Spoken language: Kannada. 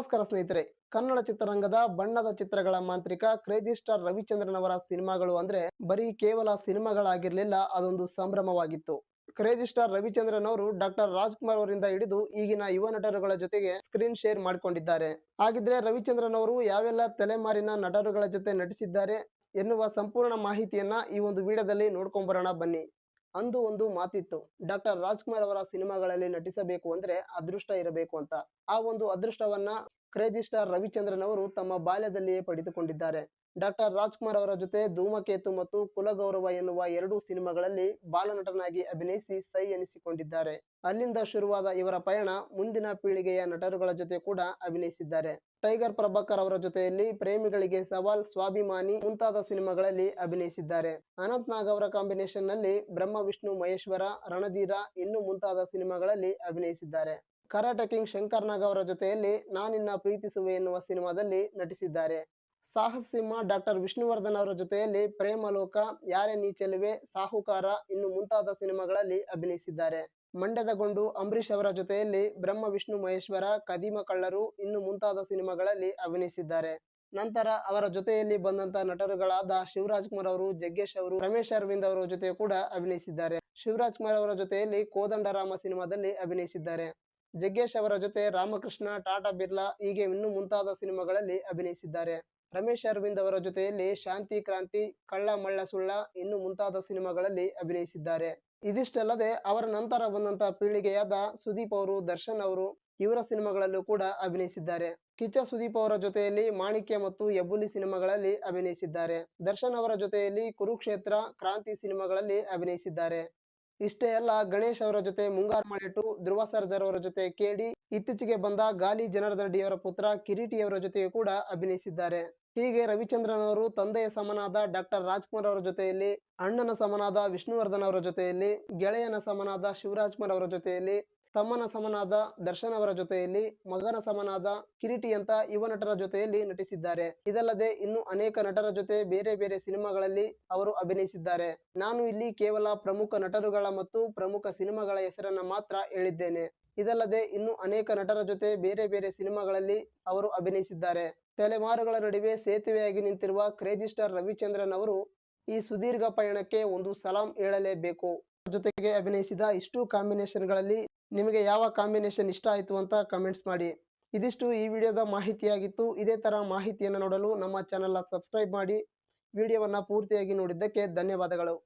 ನಮಸ್ಕಾರ ಸ್ನೇಹಿತರೆ. ಕನ್ನಡ ಚಿತ್ರರಂಗದ ಬಣ್ಣದ ಚಿತ್ರಗಳ ಮಾಂತ್ರಿಕ ಕ್ರೇಜಿ ಸ್ಟಾರ್ ರವಿಚಂದ್ರನ್ ಅವರ ಸಿನಿಮಾಗಳು ಅಂದ್ರೆ ಬರೀ ಕೇವಲ ಸಿನಿಮಾಗಳಾಗಿರ್ಲಿಲ್ಲ, ಅದೊಂದು ಸಂಭ್ರಮವಾಗಿತ್ತು. ಕ್ರೇಜಿ ಸ್ಟಾರ್ ರವಿಚಂದ್ರನ್ ಅವರು ಡಾಕ್ಟರ್ ರಾಜ್ಕುಮಾರ್ ಅವರಿಂದ ಹಿಡಿದು ಈಗಿನ ಯುವ ನಟರುಗಳ ಜೊತೆಗೆ ಸ್ಕ್ರೀನ್ ಶೇರ್ ಮಾಡಿಕೊಂಡಿದ್ದಾರೆ. ಹಾಗಿದ್ರೆ ರವಿಚಂದ್ರನ್ ಅವರು ಯಾವೆಲ್ಲ ತಲೆಮಾರಿನ ನಟರುಗಳ ಜೊತೆ ನಟಿಸಿದ್ದಾರೆ ಎನ್ನುವ ಸಂಪೂರ್ಣ ಮಾಹಿತಿಯನ್ನ ಈ ಒಂದು ವಿಡಿಯೋದಲ್ಲಿ ನೋಡ್ಕೊಂಬರೋಣ ಬನ್ನಿ. ಅಂದು ಒಂದು ಮಾತಿತ್ತು. ಡಾಕ್ಟರ್ ರಾಜ್ಕುಮಾರ್ ಅವರ ಸಿನಿಮಾಗಳಲ್ಲಿ ನಟಿಸಬೇಕು ಅಂದ್ರೆ ಅದೃಷ್ಟ ಇರಬೇಕು ಅಂತ. ಆ ಒಂದು ಅದೃಷ್ಟವನ್ನ ಕ್ರೇಜಿ ಸ್ಟಾರ್ ರವಿಚಂದ್ರನ್ ಅವರು ತಮ್ಮ ಬಾಲ್ಯದಲ್ಲಿಯೇ ಪಡೆದುಕೊಂಡಿದ್ದಾರೆ. ಡಾಕ್ಟರ್ ರಾಜ್ಕುಮಾರ್ ಅವರ ಜೊತೆ ಧೂಮಕೇತು ಮತ್ತು ಕುಲಗೌರವ ಎನ್ನುವ ಎರಡು ಸಿನಿಮಾಗಳಲ್ಲಿ ಬಾಲನಟನಾಗಿ ಅಭಿನಯಿಸಿ ಸೈ ಎನಿಸಿಕೊಂಡಿದ್ದಾರೆ. ಅಲ್ಲಿಂದ ಶುರುವಾದ ಇವರ ಪಯಣ ಮುಂದಿನ ಪೀಳಿಗೆಯ ನಟರುಗಳ ಜೊತೆ ಕೂಡ ಅಭಿನಯಿಸಿದ್ದಾರೆ. ಟೈಗರ್ ಪ್ರಭಾಕರ್ ಅವರ ಜೊತೆಯಲ್ಲಿ ಪ್ರೇಮಿಗಳಿಗೆ ಸವಾಲ್, ಸ್ವಾಭಿಮಾನಿ ಮುಂತಾದ ಸಿನಿಮಾಗಳಲ್ಲಿ ಅಭಿನಯಿಸಿದ್ದಾರೆ. ಅನಂತ್ ನಾಗ್ ಅವರ ಕಾಂಬಿನೇಷನ್ನಲ್ಲಿ ಬ್ರಹ್ಮ, ವಿಷ್ಣು, ಮಹೇಶ್ವರ, ರಣಧೀರ ಇನ್ನು ಮುಂತಾದ ಸಿನಿಮಾಗಳಲ್ಲಿ ಅಭಿನಯಿಸಿದ್ದಾರೆ. ಕರಾಟೆ ಕಿಂಗ್ ಶಂಕರ್ ನಾಗ್ ಅವರ ಜೊತೆಯಲ್ಲಿ ನಾನಿನ್ನ ಪ್ರೀತಿಸುವೆ ಎನ್ನುವ ಸಿನಿಮಾದಲ್ಲಿ ನಟಿಸಿದ್ದಾರೆ. ಸಾಹಸ ಸಿಂಹ ಡಾಕ್ಟರ್ ವಿಷ್ಣುವರ್ಧನ್ ಅವರ ಜೊತೆಯಲ್ಲಿ ಪ್ರೇಮಲೋಕ ಯಾರೇ ನೀ ಚೆಲುವೆ ಸಾಹುಕಾರ ಇನ್ನು ಮುಂತಾದ ಸಿನಿಮಾಗಳಲ್ಲಿ ಅಭಿನಯಿಸಿದ್ದಾರೆ. ಮಂಡ್ಯದ ಗೊಂಡು ಅಂಬರೀಷ್ ಅವರ ಜೊತೆಯಲ್ಲಿ ಬ್ರಹ್ಮ, ವಿಷ್ಣು, ಮಹೇಶ್ವರ, ಕದೀಮ, ಕಳ್ಳರು ಇನ್ನು ಮುಂತಾದ ಸಿನಿಮಾಗಳಲ್ಲಿ ಅಭಿನಯಿಸಿದ್ದಾರೆ. ನಂತರ ಅವರ ಜೊತೆಯಲ್ಲಿ ಬಂದಂತ ನಟರುಗಳಾದ ಶಿವರಾಜ್ ಕುಮಾರ್ ಅವರು, ಜಗ್ಗೇಶ್ ಅವರು, ರಮೇಶ್ ಅರವಿಂದ್ ಅವರ ಜೊತೆ ಕೂಡ ಅಭಿನಯಿಸಿದ್ದಾರೆ. ಶಿವರಾಜ್ ಕುಮಾರ್ ಅವರ ಜೊತೆಯಲ್ಲಿ ಕೋದಂಡರಾಮ ಸಿನಿಮಾದಲ್ಲಿ ಅಭಿನಯಿಸಿದ್ದಾರೆ. ಜಗ್ಗೇಶ್ ಅವರ ಜೊತೆ ರಾಮಕೃಷ್ಣ, ಟಾಟಾ ಬಿರ್ಲಾ ಹೀಗೆ ಇನ್ನೂ ಮುಂತಾದ ಸಿನಿಮಾಗಳಲ್ಲಿ ಅಭಿನಯಿಸಿದ್ದಾರೆ. ರಮೇಶ್ ಅರವಿಂದ್ ಅವರ ಜೊತೆಯಲ್ಲಿ ಶಾಂತಿ, ಕ್ರಾಂತಿ, ಕಳ್ಳ, ಮಳ್ಳ, ಸುಳ್ಳ ಇನ್ನು ಮುಂತಾದ ಸಿನಿಮಾಗಳಲ್ಲಿ ಅಭಿನಯಿಸಿದ್ದಾರೆ. ಇದಿಷ್ಟಲ್ಲದೆ ಅವರ ನಂತರ ಬಂದಂತ ಪೀಳಿಗೆಯಾದ ಸುದೀಪ್ ಅವರು, ದರ್ಶನ್ ಅವರು ಇವರ ಸಿನಿಮಾಗಳಲ್ಲೂ ಕೂಡ ಅಭಿನಯಿಸಿದ್ದಾರೆ. ಕಿಚ್ಚ ಸುದೀಪ್ ಅವರ ಜೊತೆಯಲ್ಲಿ ಮಾಣಿಕ್ಯ ಮತ್ತು ಯಬ್ಬುಲಿ ಸಿನಿಮಾಗಳಲ್ಲಿ ಅಭಿನಯಿಸಿದ್ದಾರೆ. ದರ್ಶನ್ ಅವರ ಜೊತೆಯಲ್ಲಿ ಕುರುಕ್ಷೇತ್ರ, ಕ್ರಾಂತಿ ಸಿನಿಮಾಗಳಲ್ಲಿ ಅಭಿನಯಿಸಿದ್ದಾರೆ. ಇಷ್ಟೇ ಅಲ್ಲ, ಗಣೇಶ್ ಅವರ ಜೊತೆ ಮುಂಗಾರು ಮಾಡಿಟ್ಟು ಧ್ರುವ ಸರ್ಜರ್ ಅವರ ಜೊತೆ ಕೇಡಿ ಇತ್ತೀಚೆಗೆ ಬಂದ ಗಾಲಿ ಜನಾರ್ದನ್ ಅವರ ಪುತ್ರ ಕಿರೀಟಿ ಅವರ ಜೊತೆಗೆ ಕೂಡ ಅಭಿನಯಿಸಿದ್ದಾರೆ. ಹೀಗೆ ರವಿಚಂದ್ರನ್ ಅವರು ತಂದೆಯ ಸಮನಾದ ಡಾಕ್ಟರ್ ರಾಜ್ಕುಮಾರ್ ಅವರ ಜೊತೆಯಲ್ಲಿ, ಅಣ್ಣನ ಸಮನಾದ ವಿಷ್ಣುವರ್ಧನ್ ಅವರ ಜೊತೆಯಲ್ಲಿ, ಗೆಳೆಯನ ಸಮನಾದ ಶಿವರಾಜ್ ಕುಮಾರ್ ಅವರ ಜೊತೆಯಲ್ಲಿ ತಮ್ಮನ ಸಮನಾದ ದರ್ಶನ್ ಅವರ ಜೊತೆಯಲ್ಲಿ, ಮಗನ ಸಮನಾದ ಕಿರೀಟಿ ಅಂತ ಯುವ ನಟರ ಜೊತೆಯಲ್ಲಿ ನಟಿಸಿದ್ದಾರೆ. ಇದಲ್ಲದೆ ಇನ್ನು ಅನೇಕ ನಟರ ಜೊತೆ ಬೇರೆ ಬೇರೆ ಸಿನಿಮಾಗಳಲ್ಲಿ ಅವರು ಅಭಿನಯಿಸಿದ್ದಾರೆ. ನಾನು ಇಲ್ಲಿ ಕೇವಲ ಪ್ರಮುಖ ನಟರುಗಳ ಮತ್ತು ಪ್ರಮುಖ ಸಿನಿಮಾಗಳ ಹೆಸರನ್ನ ಮಾತ್ರ ಹೇಳಿದ್ದೇನೆ. ಇದಲ್ಲದೆ ಇನ್ನು ಅನೇಕ ನಟರ ಜೊತೆ ಬೇರೆ ಬೇರೆ ಸಿನಿಮಾಗಳಲ್ಲಿ ಅವರು ಅಭಿನಯಿಸಿದ್ದಾರೆ. ತಲೆಮಾರುಗಳ ನಡುವೆ ಸೇತುವೆಯಾಗಿ ನಿಂತಿರುವ ಕ್ರೇಜಿ ಸ್ಟಾರ್ ರವಿಚಂದ್ರನ್ ಅವರು ಈ ಸುದೀರ್ಘ ಪಯಣಕ್ಕೆ ಒಂದು ಸಲಾಂ ಹೇಳಲೇಬೇಕು. ಜೊತೆಗೆ ಅಭಿನಯಿಸಿದ ಇಷ್ಟು ಕಾಂಬಿನೇಷನ್ಗಳಲ್ಲಿ ನಿಮಗೆ ಯಾವ ಕಾಂಬಿನೇಷನ್ ಇಷ್ಟ ಆಯಿತು ಅಂತ ಕಮೆಂಟ್ಸ್ ಮಾಡಿ. ಇದಿಷ್ಟು ಈ ವಿಡಿಯೋದ ಮಾಹಿತಿಯಾಗಿತ್ತು. ಇದೇ ತರ ಮಾಹಿತಿಯನ್ನು ನೋಡಲು ನಮ್ಮ ಚಾನೆಲ್ನ ಸಬ್ಸ್ಕ್ರೈಬ್ ಮಾಡಿ. ವಿಡಿಯೋವನ್ನು ಪೂರ್ತಿಯಾಗಿ ನೋಡಿದ್ದಕ್ಕೆ ಧನ್ಯವಾದಗಳು.